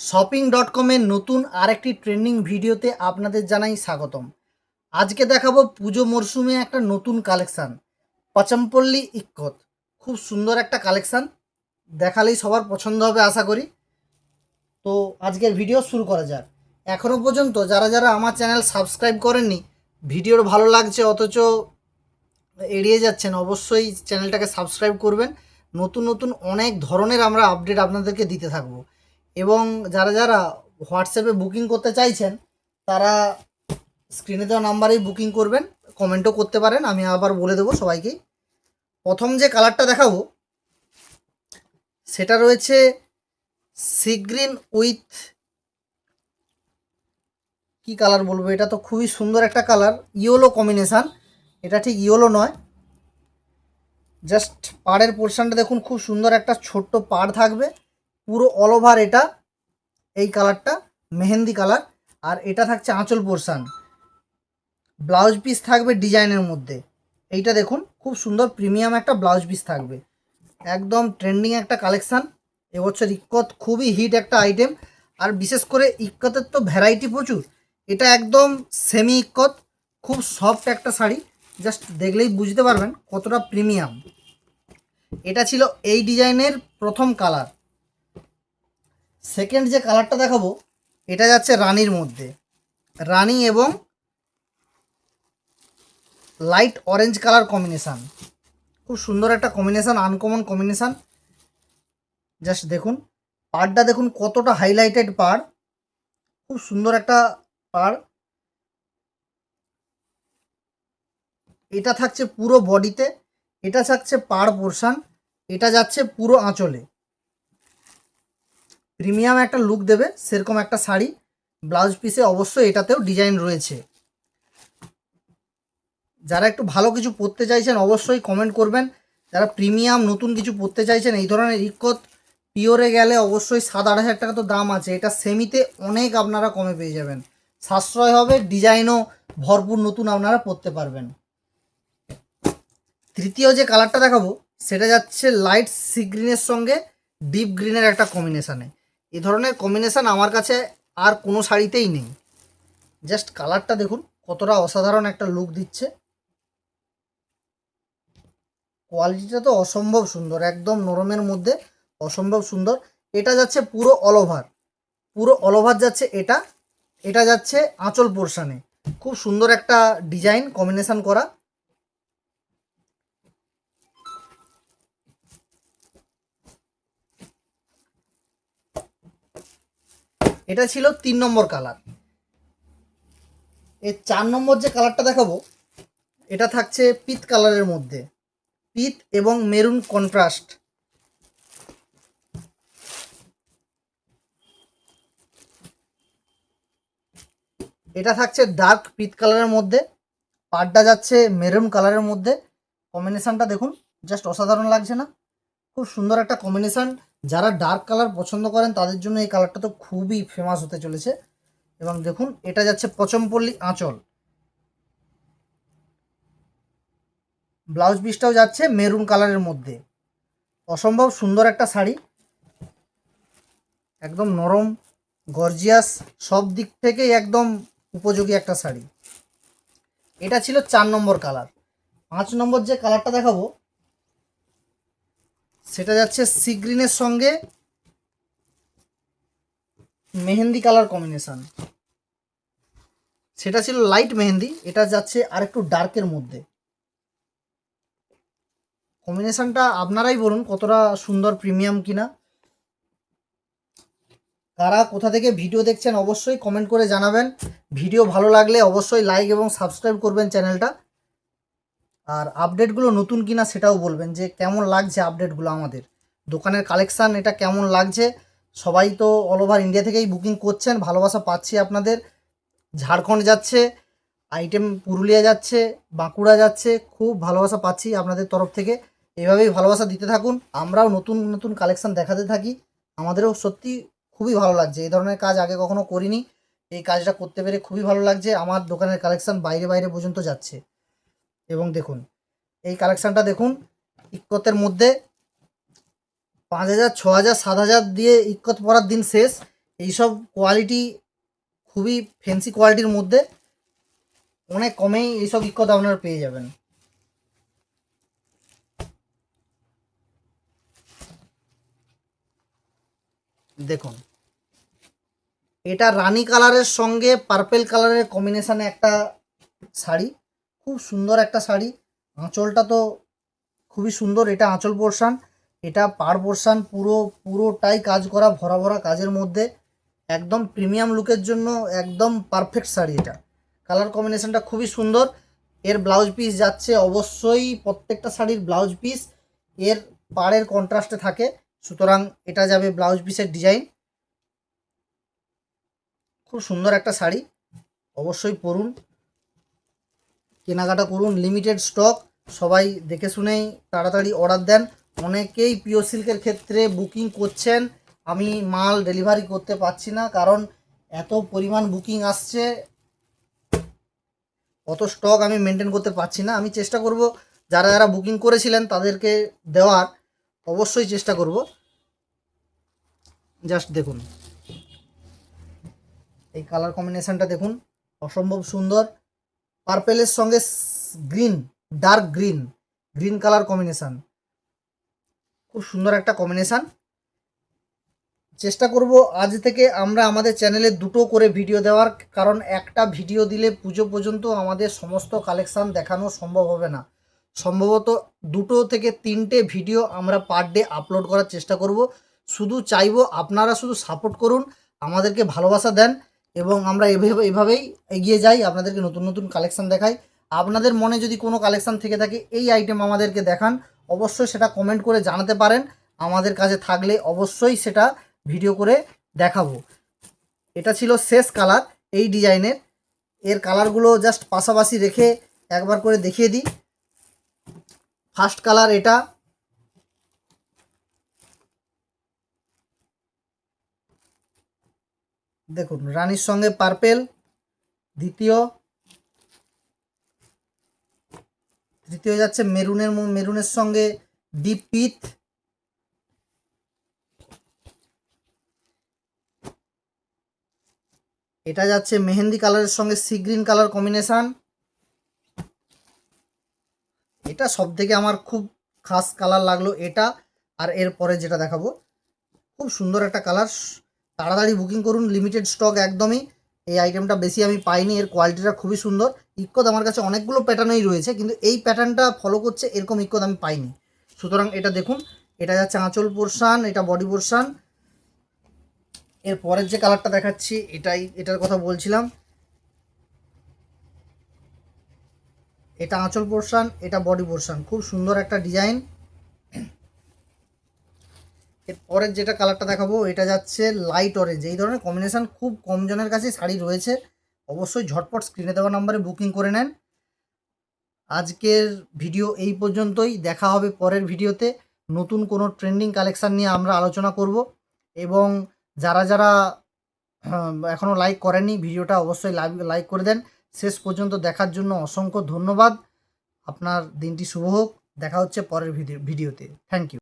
Shopping dot কমের নতুন আরেকটি ট্রেন্ডিং ভিডিওতে আপনাদের জানাই স্বাগতম। আজকে দেখাবো পুজো মরশুমে একটা নতুন কালেকশান পচমপল্লী ইক্কত। খুব সুন্দর একটা কালেকশান দেখালেই সবার পছন্দ হবে আশা করি। তো আজকের ভিডিও শুরু করা যাক। এখনও পর্যন্ত যারা যারা আমার চ্যানেল সাবস্ক্রাইব করেননি, ভিডিওর ভালো লাগছে অথচ এড়িয়ে যাচ্ছেন, অবশ্যই চ্যানেলটাকে সাবস্ক্রাইব করবেন। নতুন নতুন অনেক ধরনের আমরা আপডেট আপনাদেরকে দিতে থাকব। এবং যারা যারা হোয়াটসঅ্যাপে বুকিং করতে চাইছেন, তারা স্ক্রিনে দেওয়া নাম্বারেই বুকিং করবেন, কমেন্টও করতে পারেন, আমি আবার বলে দেবো সবাইকেই। প্রথম যে কালারটা দেখাবো, সেটা রয়েছে সি গ্রিন উইথ কি কালার বলব, এটা তো খুবই সুন্দর একটা কালার, ইয়েলো কম্বিনেশান এটা ঠিক ইয়েলো নয়। জাস্ট পাড়ের পোর্শনটা দেখুন, খুব সুন্দর একটা ছোট্ট পাড় থাকবে। পুরো অল ওভার এটা, এই কালারটা মেহেন্দি কালার আর এটা থাকছে আঁচল পোর্শান ব্লাউজ পিস থাকবে ডিজাইনের মধ্যে। এইটা দেখুন, খুব সুন্দর প্রিমিয়াম একটা ব্লাউজ পিস থাকবে। একদম ট্রেন্ডিং একটা কালেকশান এবছর ইক্কত খুবই হিট একটা আইটেম আর বিশেষ করে ইক্কতের তো ভ্যারাইটি প্রচুর। এটা একদম সেমি ইক্কত, খুব সফট একটা শাড়ি। জাস্ট দেখলেই বুঝতে পারবেন কতটা প্রিমিয়াম এটা ছিল এই ডিজাইনের প্রথম কালার সেকেন্ড যে কালারটা দেখাবো, এটা যাচ্ছে রানির মধ্যে। রানি এবং লাইট অরেঞ্জ কালার কম্বিনেশান খুব সুন্দর একটা কম্বিনেশান আনকমন কম্বিনেশান জাস্ট দেখুন, পাড়টা দেখুন কতটা হাইলাইটেড পাড়। খুব সুন্দর একটা পাড়। এটা থাকছে পুরো বডিতে এটা থাকছে পাড় পোর্শান এটা যাচ্ছে পুরো আঁচলে। প্রিমিয়াম একটা লুক দেবে, সেরকম একটা শাড়ি। ব্লাউজ পিসে অবশ্যই এটাতেও ডিজাইন রয়েছে। যারা একটু ভালো কিছু পরতে চাইছেন, অবশ্যই কমেন্ট করবেন। যারা প্রিমিয়াম নতুন কিছু পরতে চাইছেন, এই ধরনের ইক্কত পিওরে গেলে অবশ্যই সাত আট হাজার টাকা তো দাম আছে। এটা সেমিতে অনেক আপনারা কমে পেয়ে যাবেন। সাশ্রয় হবে ডিজাইনও ভরপুর নতুন আপনারা পরতে পারবেন। তৃতীয় যে কালারটা দেখাবো, সেটা যাচ্ছে লাইট সি গ্রিনের সঙ্গে ডিপ গ্রিনের একটা কম্বিনেশানে এ ধরনের কম্বিনেশান আমার কাছে আর কোনো শাড়িতেই নেই। জাস্ট কালারটা দেখুন, কতটা অসাধারণ একটা লুক দিচ্ছে। কোয়ালিটিটা তো অসম্ভব সুন্দর, একদম নরমের মধ্যে অসম্ভব সুন্দর। এটা যাচ্ছে পুরো অল ওভার পুরো অল ওভার যাচ্ছে এটা এটা যাচ্ছে আঁচল পোর্শানে খুব সুন্দর একটা ডিজাইন কম্বিনেশন করা। এটা ছিল তিন নম্বর কালার। এর চার নম্বর যে কালারটা দেখাবো, এটা থাকছে পিত কালারের মধ্যে। পিত এবং মেরুন কন্ট্রাস্ট। এটা থাকছে ডার্ক পিত কালারের মধ্যে, পাড়টা যাচ্ছে মেরুন কালারের মধ্যে। কম্বিনেশানটা দেখুন, জাস্ট অসাধারণ লাগছে না। খুব সুন্দর একটা কম্বিনেশান। যারা ডার্ক কালার পছন্দ করেন, তাদের জন্য এই কালারটা তো খুবই ফেমাস হতে চলেছে। এবং দেখুন, এটা যাচ্ছে পচমপল্লী আঁচল। ব্লাউজ পিসটাও যাচ্ছে মেরুন কালারের মধ্যে। অসম্ভব সুন্দর একটা শাড়ি। একদম নরম গর্জিয়াস সব দিক থেকেই একদম উপযোগী একটা শাড়ি। এটা ছিল চার নম্বর কালার পাঁচ নম্বর যে কালারটা দেখাবো সেটা যাচ্ছে সি গ্রিনের সঙ্গে মেহেন্দি কালার কম্বিনেশন। সেটা ছিল লাইট মেহেন্দি, এটা যাচ্ছে আর একটু ডার্কের মধ্যে। কম্বিনেশনটা আপনারাই বলুন কতটা সুন্দর প্রিমিয়াম কিনা। কারা কোথা থেকে ভিডিও দেখছেন অবশ্যই কমেন্ট করে জানাবেন। ভিডিও ভালো লাগলে অবশ্যই লাইক এবং সাবস্ক্রাইব করবেন চ্যানেলটা। আর আপডেটগুলো নতুন কিনা সেটাও বলবেন যে কেমন লাগছে আপডেটগুলো আমাদের। দোকানের কালেকশান এটা কেমন লাগছে? সবাই তো অল ওভার ইন্ডিয়া থেকেই বুকিং করছেন, ভালোবাসা পাচ্ছি আপনাদের। ঝাড়খণ্ড যাচ্ছে আইটেম পুরুলিয়া যাচ্ছে, বাঁকুড়া যাচ্ছে, খুব ভালোবাসা পাচ্ছি আপনাদের তরফ থেকে। এভাবেই ভালোবাসা দিতে থাকুন, আমরাও নতুন নতুন কালেকশান দেখাতে থাকি। আমাদেরও সত্যি খুবই ভালো লাগছে, এই ধরনের কাজ আগে কখনো করিনি। এই কাজটা করতে পেরে খুবই ভালো লাগছে, আমার দোকানের কালেকশান বাইরে বাইরে পর্যন্ত যাচ্ছে। এবং দেখুন, এই কালেকশানটা দেখুন, ইক্কতের মধ্যে পাঁচ হাজার, ছ হাজার, সাত হাজার দিয়ে ইক্কত পড়ার দিন শেষ। এইসব কোয়ালিটি খুবই ফ্যান্সি কোয়ালিটির মধ্যে অনেক কমেই এইসব ইক্কত আপনারা পেয়ে যাবেন। দেখুন, এটা রানী কালারের সঙ্গে পার্পেল কালারের কম্বিনেশনে একটা শাড়ি। খুব সুন্দর একটা শাড়ি। আঁচলটা তো খুবই সুন্দর, এটা আঁচল পোর্শান। এটা পার পোর্শান পুরো, পুরোটাই কাজ করা ভরা ভরা কাজের মধ্যে। একদম প্রিমিয়াম লুকের জন্য একদম পারফেক্ট শাড়ি এটা। কালার কম্বিনেশনটা খুবই সুন্দর। এর ব্লাউজ পিস যাচ্ছে অবশ্যই প্রত্যেকটা শাড়ির ব্লাউজ পিস। এর পাড়ের কন্ট্রাস্টে থাকে, সুতরাং এটা যাবে ব্লাউজ পিসের ডিজাইন। খুব সুন্দর একটা শাড়ি, অবশ্যই পরুন। কেনাকাটা করুন লিমিটেড স্টক সবাই দেখে শুনেই তাড়াতাড়ি অর্ডার দেন। অনেকেই পিও সিল্কের ক্ষেত্রে বুকিং করছেন, আমি মাল ডেলিভারি করতে পারছি না কারণ এত পরিমাণ বুকিং আসছে, অত স্টক আমি মেনটেন করতে পারছি না। আমি চেষ্টা করব, যারা যারা বুকিং করেছিলেন তাদেরকে দেওয়ার, অবশ্যই চেষ্টা করব। জাস্ট দেখুন, এই কালার কম্বিনেশানটা দেখুন, অসম্ভব সুন্দর। পার্পেলের সঙ্গে green dark green green colour combination খুব সুন্দর একটা কম্বিনেশান চেষ্টা করব আজ থেকে আমরা আমাদের চ্যানেলে দুটো করে ভিডিও দেওয়ার, কারণ একটা ভিডিও দিলে পুজো পর্যন্ত আমাদের সমস্ত কালেকশান দেখানো সম্ভব হবে না। সম্ভবত দুটো থেকে তিনটে ভিডিও আমরা পার ডে আপলোড করার চেষ্টা করব। শুধু চাইব আপনারা শুধু সাপোর্ট করুন, আমাদেরকে ভালোবাসা দেন। এবং আমরা এভাবে, এভাবেই এগিয়ে যাই, আপনাদেরকে নতুন নতুন কালেকশান দেখাই। আপনাদের মনে যদি কোনো কালেকশান থেকে থাকে, এই আইটেম আমাদেরকে দেখান। অবশ্যই সেটা কমেন্ট করে জানাতে পারেন। আমাদের কাছে থাকলে অবশ্যই সেটা ভিডিও করে দেখাবো। এটা ছিল শেষ কালার এই ডিজাইনের এর। কালারগুলো জাস্ট পাশাপাশি রেখে একবার করে দেখিয়ে দিই। ফার্স্ট কালার এটা। দেখুন, রানীর সঙ্গে পার্পেল দ্বিতীয়, তৃতীয় যাচ্ছে মেরুনের মেরুনের সঙ্গে ডিপ পিত এটা যাচ্ছে মেহেন্দি কালারের সঙ্গে সি গ্রিন কালার কম্বিনেশান এটা সব থেকে আমার খুব খাস কালার লাগল এটা, আর এর পরে যেটা দেখাবো, খুব সুন্দর একটা কালার তাড়াতাড়ি বুকিং করুন লিমিটেড স্টক একদমই। এই আইটেমটা বেশি আমি পাইনি, এর কোয়ালিটিটা খুবই সুন্দর। ইক্কত আমার কাছে অনেকগুলো প্যাটার্নই রয়েছে, কিন্তু এই প্যাটার্নটা ফলো করছে, এরকম ইক্কত আমি পাইনি। সুতরাং এটা দেখুন, এটা যাচ্ছে আঁচল পোর্শান এটা বডি পোর্শান এর পরের যে কালারটা দেখাচ্ছি, এটাই, এটার কথা বলছিলাম। এটা আঁচল পোর্শান এটা বডি পোর্শান খুব সুন্দর একটা ডিজাইন পরের যেটা কালারটা দেখাবো, এটা যাচ্ছে লাইট অরেঞ্জ এই ধরনের কম্বিনেশান খুব কম জনের কাছে শাড়ি রয়েছে। অবশ্যই ঝটপট স্ক্রিনে দেওয়া নাম্বারে বুকিং করে নেন। আজকের ভিডিও এই পর্যন্তই। দেখা হবে পরের ভিডিওতে নতুন কোনো ট্রেন্ডিং কালেকশান নিয়ে আমরা আলোচনা করব। এবং যারা যারা এখনও লাইক করেননি, ভিডিওটা অবশ্যই লাইক লাইক করে দেন। শেষ পর্যন্ত দেখার জন্য অসংখ্য ধন্যবাদ। আপনার দিনটি শুভ হোক। দেখা হচ্ছে পরের ভিডিও ভিডিওতে। Thank you